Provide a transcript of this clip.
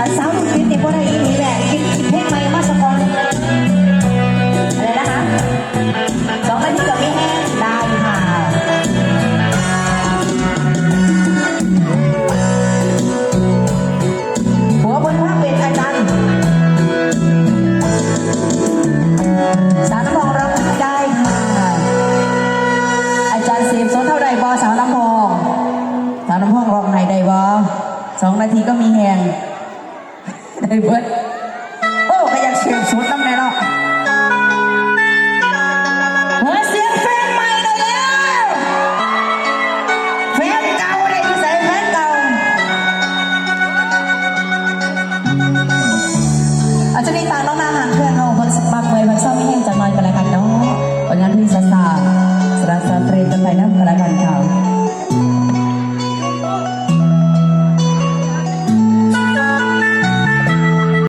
อันสาวลูกคิดเนี่ยพวกได้อีนี่แหละคิดคิดเพลงใหม่มาสักคนอะไรนะคะสองนาทีกับพี่แห้งได้ค่ะหัวบนภาคเป็นอาจารย์สาวน้ำพองร้องได้ค่ะอาจารย์เสียบโซนเท่าไรบอสาวน้ำพองสาวน้ำพองร้องไหนได้บอสองนาทีก็มีแหง ไอ้เบิร์ดโอ้ก็ยังเสียงสุด